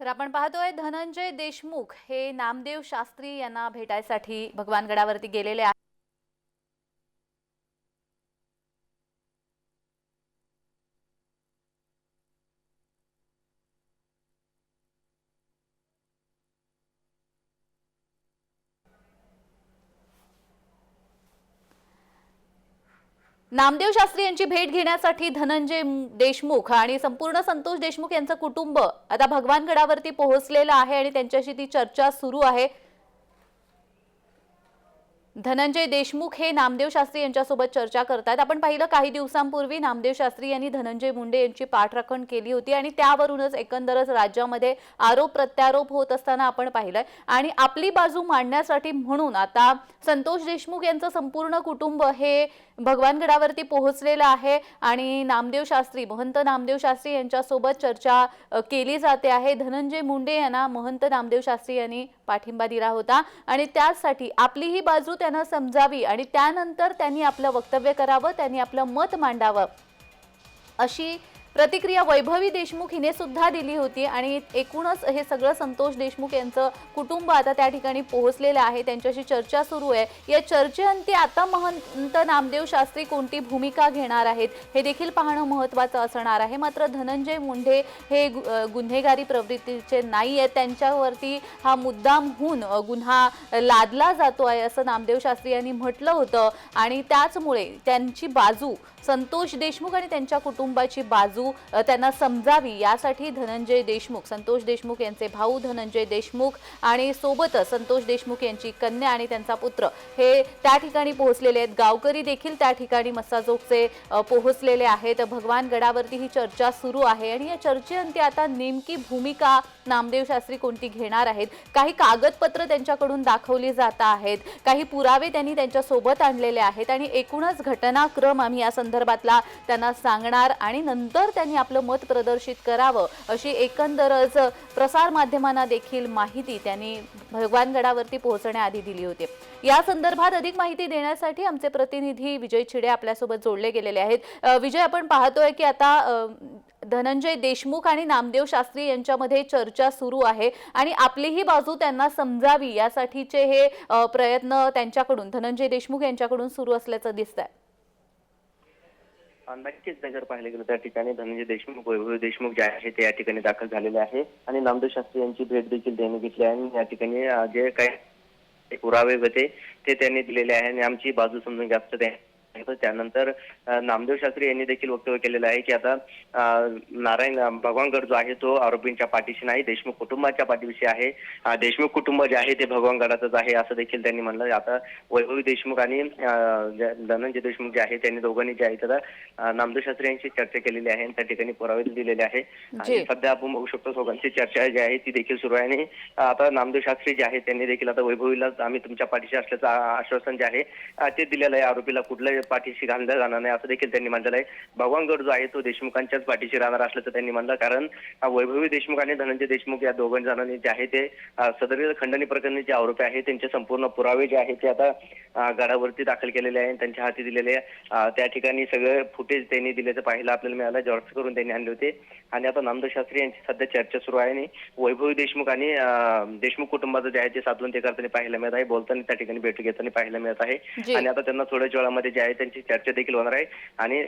तर आपण पाहतोय धनंजय देशमुख हे नामदेव शास्त्री यांना भेटायसाठी भगवानगडावरती गेलेले आहेत. नामदेव शास्त्री यांची भेट घेण्यासाठी धनंजय देशमुख आणि संपूर्ण संतोष देशमुख यांचं कुटुंब आता भगवानगडावरती पोहोचलेलं आहे आणि त्यांच्याशी ती चर्चा सुरू आहे. धनंजय देशमुख हे नामदेव शास्त्री यांच्यासोबत चर्चा करतात आपण पाहिलं काही दिवसांपूर्वी नामदेव शास्त्री यांनी धनंजय मुंडे यांची पाठराखण केली होती आणि त्यावरूनच एकंदरच राज्यामध्ये आरोप प्रत्यारोप होत असताना आपण पाहिलंय. आणि आपली बाजू मांडण्यासाठी म्हणून आता संतोष देशमुख यांचं संपूर्ण कुटुंब हे भगवानगडावरती पोहोचलेलं आहे आणि नामदेव शास्त्री महंत नामदेव शास्त्री यांच्यासोबत चर्चा केली जाते आहे. धनंजय मुंडे यांना महंत नामदेव शास्त्री यांनी पाठिंबा दिला होता. आणि त्यासाठी आपली ही बाजू त्यांना समजावी आणि त्यानंतर त्यांनी आपलं वक्तव्य करावं त्यांनी आपलं मत मांडावं. अशी प्रतिक्रिया वैभवी देशमुख हिने सुद्धा दिली होती आणि एकूणच हे सगळं संतोष देशमुख यांचं कुटुंब आता त्या ठिकाणी पोहोचलेलं आहे. त्यांच्याशी चर्चा सुरू आहे. या चर्चेअंती आता महंत नामदेव शास्त्री कोणती भूमिका घेणार आहेत हे देखील पाहणं महत्त्वाचं असणार आहे. मात्र धनंजय मुंढे हे गु- गुन्हेगारी प्रवृत्तीचे नाही आहेत. त्यांच्यावरती हा मुद्दामहून अ, गुन्हा लादला जातो आहे असं नामदेव शास्त्री यांनी म्हटलं होतं. आणि त्याचमुळे त्यांची बाजू संतोष देशमुख आणि त्यांच्या कुटुंबाची बाजू बाजू त्यांना समजावी यासाठी धनंजय देशमुख संतोष देशमुख यांचे भाऊ धनंजय देशमुख आणि सोबतच संतोष देशमुख यांची कन्या आणि त्यांचा पुत्र हे त्या ठिकाणी पोहोचलेले आहेत. गावकरी देखील त्या ठिकाणी मस्साजोगचे पोहोचलेले आहेत. भगवान गडावरती ही चर्चा सुरू आहे आणि या चर्चेअंती आता नेमकी भूमिका नामदेव शास्त्री कोणती घेणार आहेत? काही कागदपत्र त्यांच्याकडून दाखवली जात आहेत. काही पुरावे त्यांनी त्यांच्यासोबत आणलेले आहेत आणि एकूणच घटनाक्रम आम्ही या संदर्भातला त्यांना सांगणार आणि नंतर त्यांनी आपलं मत प्रदर्शित करावं अशी एकंदरच प्रसारमाध्यमांना देखील माहिती त्यांनी भगवानगडावरती पोहोचण्याआधी दिली होती. या संदर्भात अधिक माहिती देण्यासाठी आमचे प्रतिनिधी विजय छिडे आपल्यासोबत जोडले गेलेले आहेत. विजय आपण पाहतोय की आता धनंजय देशमुख आणि नामदेव शास्त्री यांच्यामध्ये चर्चा सुरू आहे आणि आपलीही बाजू त्यांना समजावी यासाठीचे हे प्रयत्न त्यांच्याकडून धनंजय देशमुख यांच्याकडून सुरू असल्याचं दिसत आहे नक्कीच नगर पाहिलं गेलं त्या ठिकाणी धनंजय देशमुख वैभव देशमुख जे आहे ते या ठिकाणी दाखल झालेले आहे. आणि नामदेव शास्त्री यांची भेट देखील त्यांनी घेतली आहे. आणि या ठिकाणी जे काही पुरावे होते ते त्यांनी दिलेले आहे. आणि आमची बाजू समजून जास्त त्यानंतर नामदेव शास्त्री यांनी देखील वक्तव्य केलेलं आहे की आता नारायण भगवानगड जो आहे तो आरोपींच्या पाठीशी नाही देशमुख कुटुंबाच्या पाठीशी आहे. देशमुख कुटुंब जे आहे ते भगवानगडातच आहे असं देखील त्यांनी म्हणलं. आता वैभवी देशमुख आणि धनंजय देशमुख जे आहे त्यांनी दोघांनी जे आहे त्याला नामदेव शास्त्री यांची चर्चा केलेली आहे आणि त्या ठिकाणी पुरावे दिलेले आहे. आणि. सध्या आपण बघू शकतो दोघांची चर्चा जी आहे ती देखील सुरू आहे आणि आता नामदेव शास्त्री जे आहे त्यांनी देखील आता वैभवीला आम्ही तुमच्या पाठीशी असल्याचं आश्वासन जे आहे ते दिलेलं आहे आरोपीला कुठल्याही पाठीशी घाललं जाणार नाही असं देखील त्यांनी म्हटलेलं आहे. भगवानगड जो आहे तो देशमुखांच्याच पाठीशी राहणार असल्याचं त्यांनी म्हणलं कारण वैभवी देशमुख आणि धनंजय देशमुख या दोघं जणांनी जे आहे ते सदरील खंडणी प्रकरणी जे आरोपी आहेत त्यांचे संपूर्ण पुरावे जे आहेत ते आता गडावरती दाखल केलेले आहे त्यांच्या हाती दिलेले त्या ठिकाणी सगळे फुटेज त्यांनी दिल्याचं पाहायला आपल्याला मिळालं जॉर्ज करून त्यांनी आणले होते. आणि आता नामदेव शास्त्री यांची सध्या चर्चा सुरू आहे आणि वैभवी देशमुख आणि देशमुख कुटुंबाचं जे आहे ते साधून ते करताना पाहायला मिळत आहे. बोलताना त्या ठिकाणी भेट घेताना पाहायला मिळत आहे. आणि आता त्यांना थोड्याच वेळामध्ये जे आहे त्यांची चर्चा देखील होणार आहे. आणि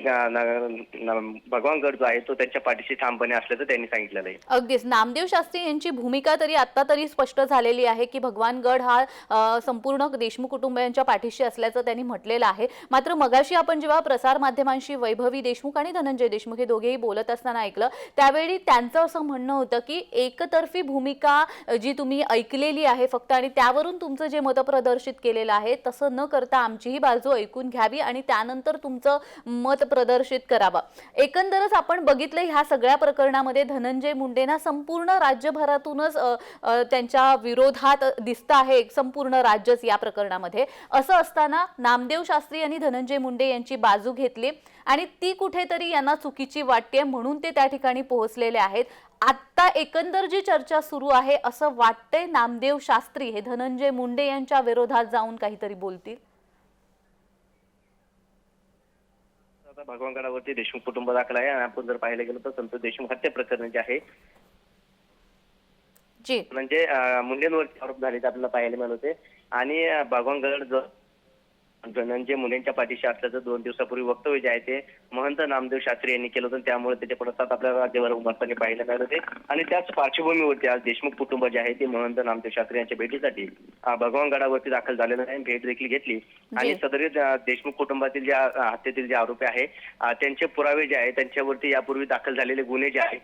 भगवानगड जो आहे तो त्यांच्या पाठीशी ठामपणे असल्याचं त्यांनी सांगितलेलं आहे. अगदीच. नामदेव शास्त्री यांची भूमिका तरी आता तरी स्पष्ट झालेली आहे की भगवानगड हा संपूर्ण देशमुख कुटुंबियांच्या पाठीशी असल्याचं त्यांनी म्हटलेलं आहे. मात्र मगाशी आपण जेव्हा प्रसार माध्यमांशी वैभवी देशमुख आणि धनंजय देशमुख हे दोघेही बोलत असताना ऐकलं त्यावेळी त्यांचं असं म्हणणं होतं की एकतर्फी भूमिका जी तुम्ही ऐकलेली आहे फक्त आणि त्यावरून तुमचं जे मत प्रदर्शित केलेलं आहे तसं न करता आमचीही बाजू ऐकून घ्यावी आणि त्यानंतर तुमचं मत प्रदर्शित करावं. एकंदरच आपण बघितलं ह्या सगळ्या प्रकरणामध्ये धनंजय मुंडेंना संपूर्ण राज्यभरातूनच त्यांच्या विरोधात दिसतं आहे संपूर्ण राज्यच या प्रकरणामध्ये. असं असताना नामदेव शास्त्री यांनी धनंजय मुंडे यांची बाजू घेतली आणि ती कुठेतरी यांना चुकीची वाटते म्हणून ते त्या ठिकाणी पोहोचलेले आहेत. आत्ता एकंदर जी चर्चा सुरू आहे असं वाटतंय नामदेव शास्त्री हे धनंजय मुंडे यांच्या विरोधात जाऊन काहीतरी बोलतील? आता भगवानगडावरती देशमुख कुटुंब दाखल आहे. आणि आपण जर पाहिलं गेलं तर संतोष देशमुख हत्या प्रकरण जे आहे जी. म्हणजे मुंडेंवरती आरोप झाले आपल्याला पाहायला मिळत होते. आणि अं, भगवान गड जो धनंजय मुंडेंच्या पाठीशी असल्याचं दोन दिवसापूर्वी वक्तव्य जे आहे ते महंत नामदेव शास्त्री यांनी केलं होतं. त्यामुळे त्याचे पडसाद आपल्या राज्यावर उमटताना पाहायला मिळत होते. आणि त्याच पार्श्वभूमीवरती आज देशमुख कुटुंब जे आहे ते महंत नामदेव शास्त्री यांच्या भेटीसाठी भगवान गडावरती दाखल झालेलं आहे भेट देखील घेतली. आणि सदरील अं, देशमुख कुटुंबातील ज्या हत्येतील जे आरोपी आहे त्यांचे पुरावे जे आहे त्यांच्यावरती यापूर्वी दाखल झालेले गुन्हे जे आहेत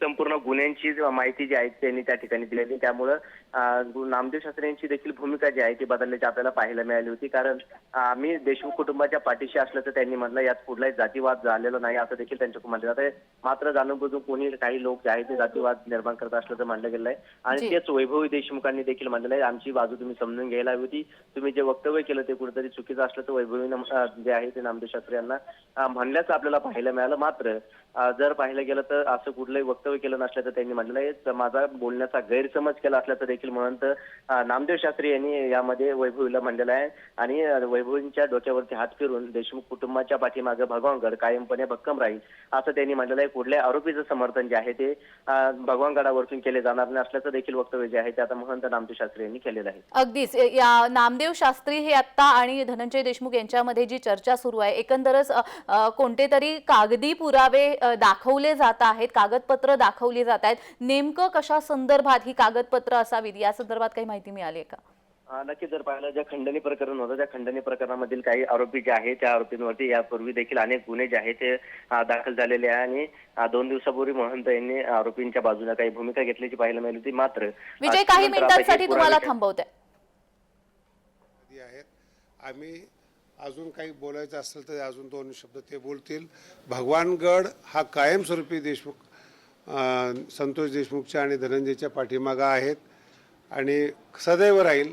संपूर्ण गुन्ह्यांची माहिती जी आहे त्यांनी त्या ठिकाणी दिलेली त्यामुळं नामदेव शास्त्री यांची देखील भूमिका जी आहे ती बदलल्याची आपल्याला पाहायला मिळाली होती. कारण आम्ही देशमुख कुटुंबाच्या पाठीशी असल्याचं त्यांनी म्हटलं यात कुठलाही जातीवाद झालेला नाही असं देखील त्यांच्याकडून म्हटलं जात आहे. मात्र जाणून बुजून कोणी काही लोक जे आहेत ते जातीवाद निर्माण करत असल्याचं मानलं गेलं आहे. आणि तेच वैभवी देशमुखांनी देखील म्हटलेलं आहे. आमची बाजू तुम्ही समजून घ्यायला हवी होती. तुम्ही जे वक्तव्य केलं ते कुठेतरी चुकीचं असलं तर वैभवीनं अं, जे आहे ते नामदेव शास्त्री यांना म्हणल्याचं आपल्याला पाहायला मिळालं. मात्र जर पाहिलं गेलं तर असं कुठलंही वक्तव्य केलं नसल्याचं त्यांनी म्हटलं आहे माझा बोलण्याचा गैरसमज केला असल्याचं देखील म्हणत नामदेव शास्त्री यांनी यामध्ये वैभवीला म्हणलेलं आहे. आणि वैभवींच्या डोक्यावरती हात फिरून देशमुख कुटुंबाच्या पाठीमागे भगवानगड कायमपणे भक्कम राहील असं त्यांनी म्हटलेलं आहे. कुठल्या आरोपीचं समर्थन जे आहे ते अं, भगवानगडावरतून केले जाणार नाही असल्याचं देखील वक्तव्य जे आहे ते आता महंत नामदेव शास्त्री यांनी केलेलं आहे. अगदीच. या नामदेव शास्त्री हे आता आणि धनंजय देशमुख यांच्यामध्ये जी चर्चा सुरू आहे एकंदरच कोणते तरी कागदी पुरावे दाखवले जात आहेत कागदपत्र दाखवली जात आहेत. नेमकं कशा संदर्भात ही कागदपत्र असावीत? या संदर्भात काही माहिती मिळाली आहे का? नक्की जर पाहिलं ज्या खंडणी प्रकरण होतं त्या खंडणी प्रकरणामधील काही आरोपी जे आहेत त्या आरोपींवरती यापूर्वी देखील अनेक गुन्हे जे आहेत ते दाखल झालेले आहे आणि दोन दिवसापूर्वी महंत यांनी आरोपींच्या बाजूने काही भूमिका घेतल्याची पाहायला मिळाली होती. मात्र विजय काही हे मिनिटांसाठी तुम्हाला थांबवते. आधी आहेत. आम्ही अजून काही बोलायचं असेल तर अजून दोन शब्द ते बोलतील. भगवानगड हा कायमस्वरूपी देशमुख संतोष देशमुखच्या आणि धनंजयच्या पाठीमागा आहेत. आणि सदैव राहील.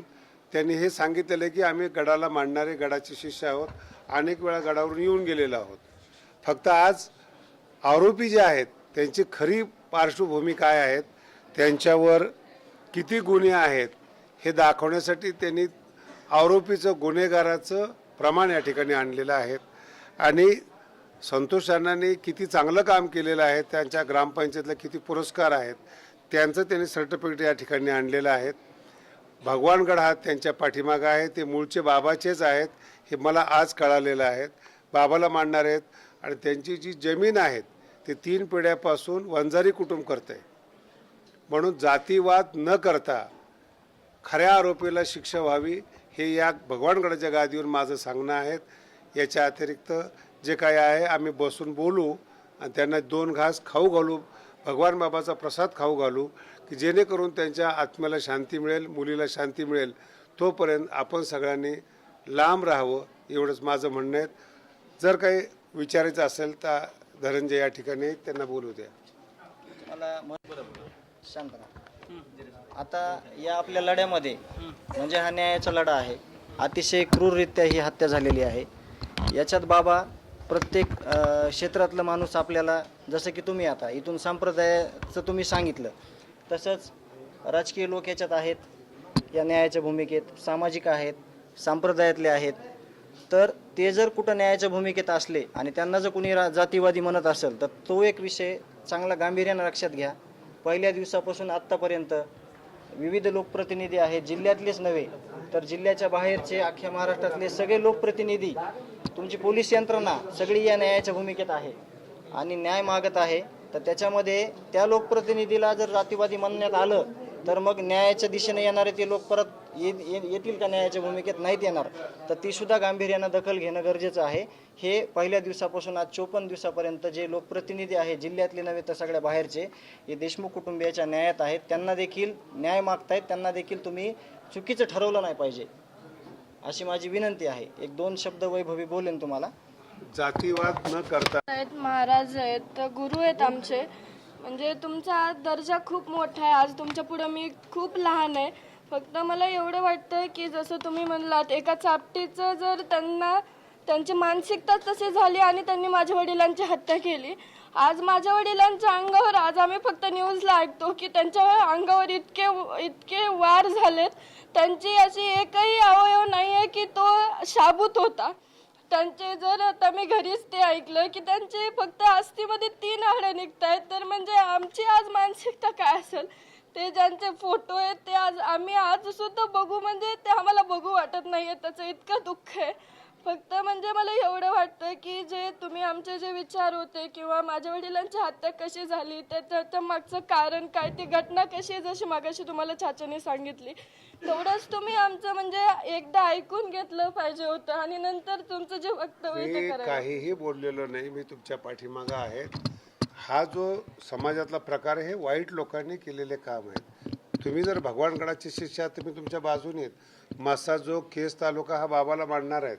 त्यांनी हे सांगितलेलं आहे की आम्ही गडाला मांडणारे गडाचे शिष्य आहोत. अनेक वेळा गडावरून येऊन गेलेलो आहोत. फक्त आज आरोपी जे आहेत त्यांची खरी पार्श्वभूमी काय आहेत त्यांच्यावर किती गुन्हे आहेत हे दाखवण्यासाठी त्यांनी आरोपीचं गुन्हेगाराचं प्रमाण या ठिकाणी आणलेलं आहे. आणि संतोष अण्णांनी किती चांगलं काम केलेलं आहे त्यांच्या ग्रामपंचायतला किती पुरस्कार आहेत त्यांचं त्यांनी सर्टिफिकेट या ठिकाणी आणलेलं आहेत भगवानगड हा त्यांच्या पाठीमागं आहे ते मूळचे बाबाचेच आहेत हे मला आज कळालेलं आहे. बाबाला मांडणार आहेत आणि त्यांची जी जमीन आहेत ते तीन पिढ्यापासून वंजारी कुटुंब करते म्हणून जातीवाद न करता खऱ्या आरोपीला शिक्षा व्हावी हे या भगवानगडाच्या गादीवर माझं सांगणं आहे. याच्या अतिरिक्त जे काही आहे आम्ही बसून बोलू आणि त्यांना दोन घास खाऊ घालू भगवान बाबाचा प्रसाद खाऊ घालू की जेणेकरून त्यांच्या आत्म्याला शांती मिळेल मुलीला शांती मिळेल. तोपर्यंत आपण सगळ्यांनी लांब राहावं एवढंच माझं म्हणणं आहे. जर काही विचारायचं असेल तर धनंजय या ठिकाणी त्यांना बोलू द्या. मला शांत आता या आपल्या लढ्यामध्ये म्हणजे हा न्यायाचा लढा आहे. अतिशय क्रूररित्या ही हत्या झालेली आहे. याच्यात बाबा प्रत्येक क्षेत्रातलं माणूस आपल्याला जसं की तुम्ही आता इथून संप्रदायाचं तुम्ही सांगितलं तसंच राजकीय लोक याच्यात आहेत या न्यायाच्या भूमिकेत सामाजिक आहेत संप्रदायातले आहेत. तर ते जर कुठं न्यायाच्या भूमिकेत असले आणि त्यांना जर कुणी रा- जातीवादी म्हणत असेल तर तो एक विषय चांगला गांभीर्यानं लक्षात घ्या. पहिल्या दिवसापासून आत्तापर्यंत विविध लोकप्रतिनिधी आहेत. जिल्ह्यातलेच नव्हे तर जिल्ह्याच्या बाहेरचे अख्ख्या महाराष्ट्रातले सगळे लोकप्रतिनिधी तुमची पोलीस यंत्रणा सगळी या न्यायाच्या भूमिकेत आहे आणि न्याय मागत आहे. तर त्याच्यामध्ये त्या लोकप्रतिनिधीला जर जातीवादी म्हणण्यात आलं तर मग न्यायाच्या दिशेने येणारे ते लोक परत ये ये- येतील का न्यायाच्या भूमिकेत? नाहीत येणार. तर ती सुद्धा गांभीर्यानं दखल घेणं गरजेचं आहे. हे पहिल्या दिवसापासून आज चोपन्न दिवसापर्यंत जे लोकप्रतिनिधी आहेत जिल्ह्यातले नव्हे तर सगळ्या बाहेरचे हे देशमुख कुटुंबियाच्या न्यायात आहेत. त्यांना देखील न्याय मागतायत. त्यांना देखील तुम्ही चुकीचं ठरवलं नाही पाहिजे अशी माझी विनंती आहे. एक दोन शब्द वैभवी बोलेन तुम्हाला. जातीवाद न करता महाराज आहेत तर गुरु आहेत आमचे. म्हणजे तुमचा दर्जा खूप मोठा आहे. आज तुमच्या पुढं मी खूप लहान आहे. फक्त मला एवढं वाटतं की जसं तुम्ही म्हणलात एका चापटीचं जर त्यांना त्यांची मानसिकता तशी झाली आणि त्यांनी माझ्या वडिलांची हत्या केली आज माझ्या वडिलांच्या अंगावर आज आम्ही फक्त न्यूजला ऐकतो की त्यांच्या अंगावर इतके इतके वार झालेत. त्यांची अशी एकही अवयव नाही आहे की तो शाबूत होता. त्यांचे जर आता मी घरीच ते ऐकलं की त्यांचे फक्त अस्थिमध्ये तीन हाडं निघतायत तर म्हणजे आमची आज मानसिकता काय असेल? ते ज्यांचे फोटो आहेत ते आज आम्ही आज सुद्धा बघू म्हणजे ते आम्हाला बघू वाटत नाही आहे त्याचं इतकं दुःख आहे. फक्त म्हणजे मला एवढं वाटतं की जे तुम्ही आमचे जे विचार होते किंवा माझ्या वडिलांची हत्या कशी झाली त्याच्या मागचं कारण काय ती घटना कशी आहे जशी मागाशी तुम्हाला चाचाने सांगितली तेवढंच तुम्ही आमचं म्हणजे एकदा ऐकून घेतलं पाहिजे होतं आणि नंतर तुमचं जे वक्तव्य ते मी करायला. काहीही बोललेलो नाही मी तुमच्या पाठीमागं आहे. हा जो समाजातला प्रकार आहे हे वाईट लोकांनी केलेले काम आहे तुम्ही जर भगवानगडाची शिष्या तुम्ही तुमच्या बाजूने आहेत. मासा जो केस तालुका हा बाबाला मांडणार आहेत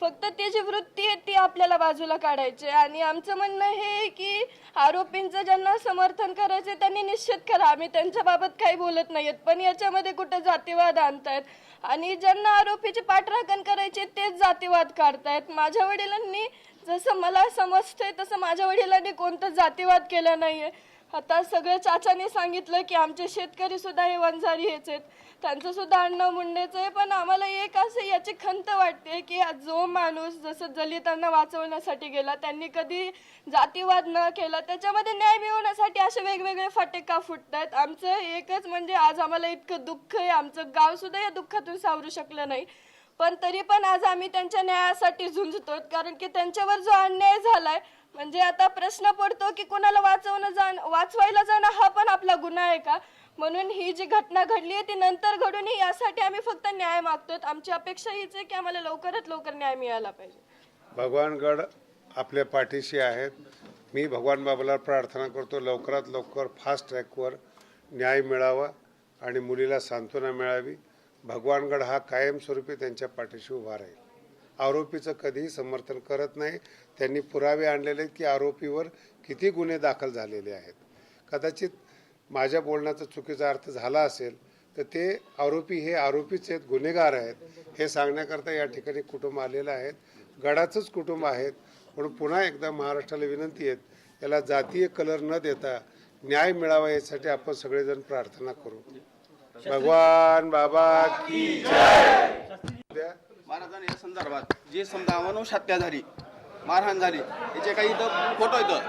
फक्त ती जी वृत्ती आहे ती आपल्याला बाजूला काढायची आहे. आणि आमचं म्हणणं हे आहे की आरोपींचं ज्यांना समर्थन करायचं त्यांनी निश्चित करा. आम्ही त्यांच्याबाबत काही बोलत नाहीत पण याच्यामध्ये कुठं जातीवाद आणतायत? आणि ज्यांना आरोपीची पाठराखण करायची तेच जातीवाद काढतायत. माझ्या वडिलांनी जसं मला समजतंय तसं माझ्या वडिलांनी कोणतं जातीवाद केला नाहीये. आता सगळ्या चाचाने सांगितलं की आमचे शेतकरी सुद्धा हे वंजारी हेच आहेत. त्यांचं सुद्धा अण्णा मुंडेचं आहे पण आम्हाला एक असं याची खंत वाटते की जो माणूस जसं दलितांना वाचवण्यासाठी गेला त्यांनी कधी जातीवाद न केला त्याच्यामध्ये न्याय मिळवण्यासाठी असे वेगवेगळे फाटे का फुटतात आमचं एकच म्हणजे आज आम्हाला इतकं दुःख आहे आमचं गाव सुद्धा या दुःखातून सावरू शकलं नाही. पण तरी पण आज आम्ही त्यांच्या न्यायासाठी झुंजतो कारण की त्यांच्यावर जो अन्याय झालाय म्हणजे आता प्रश्न पडतो की कोणाला वाचवणं जाण वाचवायला जाणं हा पण आपला गुन्हा आहे का? म्हणून ही जी घटना घडली आहे ती नंतर घडून यासाठी आम्ही फक्त न्याय मागतोय. आमची अपेक्षा हीच आहे की आम्हाला लवकरात लवकर न्याय मिळाला पाहिजे. भगवानगड आपल्या पाठीशी आहेत. मी भगवान बाबाला प्रार्थना करतो लवकरात लवकर फास्ट ट्रॅकवर न्याय मिळावा आणि मुलीला सांत्वना मिळावी. भगवानगड हा कायमस्वरूपी त्यांच्या पाठीशी उभा राहील. आरोपीचं कधीही समर्थन करत नाही. त्यांनी पुरावे आणलेले आहेत की आरोपीवर किती गुन्हे दाखल झालेले आहेत. कदाचित माझ्या बोलण्याचा चुकीचा अर्थ झाला असेल तर ते आरोपी हे आरोपीच आहेत गुन्हेगार आहेत. हे सांगण्याकरता या ठिकाणी कुटुंब आलेलं आहेत. गडाचंच कुटुंब आहेत. म्हणून पुन्हा एकदा महाराष्ट्राला विनंती आहे याला जातीय कलर न देता न्याय मिळावा यासाठी आपण सगळेजण प्रार्थना करू. भगवान बाबा की जय! महाराजांनी या संदर्भात जे समजा अमानुष हत्या झाली मारहाण झाली याचे काही इथं फोटो याच्यावर-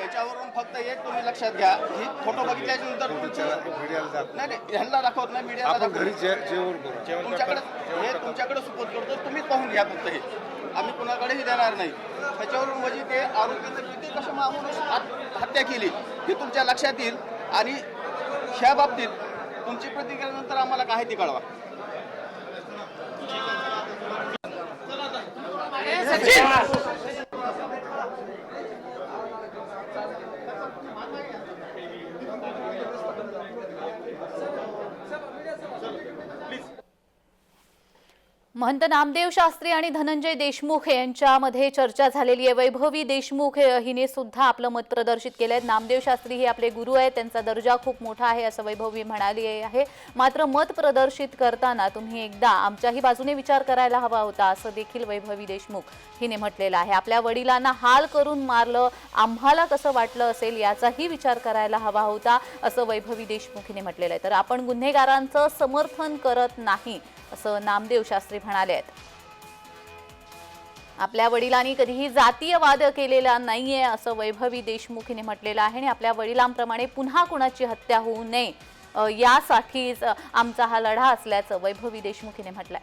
याच्यावरून फक्त एक तुम्ही लक्षात घ्या ही फोटो बघितल्याच्या नंतर तुमचं मीडियाला दाखव. नाही नाही ह्यांना दाखवत नाही मीडियाला आपण दाखवत घरी जे- जेवण करू. तुमच्याकडे हे तुमच्याकडे सुपोत करतो तुम्हीच पाहून घ्या फक्त हे. आम्ही कुणाकडेही देणार नाही. त्याच्यावरून म्हणजे ते आरोपीनं किती कशा माणूस आत- हत्या केली हे तुमच्या लक्षात येईल. आणि ह्या बाबतीत तुमची प्रतिक्रिया नंतर आम्हाला काय ती कळवा. महंत नामदेव शास्त्री आणि धनंजय देशमुख यांच्यामध्ये चर्चा झालेली आहे. वैभवी देशमुख हिने सुद्धा आपलं मत प्रदर्शित केलं आहे. नामदेव शास्त्री हे आपले गुरु आहेत. त्यांचा दर्जा खूप मोठा आहे असं वैभवी म्हणाली आहे. मात्र मत प्रदर्शित करताना तुम्ही एकदा आमच्याही बाजूने विचार करायला हवा होता असं देखील वैभवी देशमुख हिने म्हटलेलं आहे. आपल्या वडिलांना हाल करून मारलं आम्हाला कसं वाटलं असेल याचाही विचार करायला हवा होता असं वैभवी देशमुख हिने म्हटलेलं आहे. तर आपण गुन्हेगारांचं समर्थन करत नाही असं नामदेव शास्त्री म्हणाले आहेत. आपल्या वडिलांनी कधीही जातीयवाद केलेला नाहीये असं वैभवी देशमुख हिने म्हटलेलं आहे आणि आपल्या वडिलांप्रमाणे पुन्हा कुणाची हत्या होऊ नये यासाठीच आमचा हा लढा असल्याचं वैभवी देशमुख हिने म्हटलंय.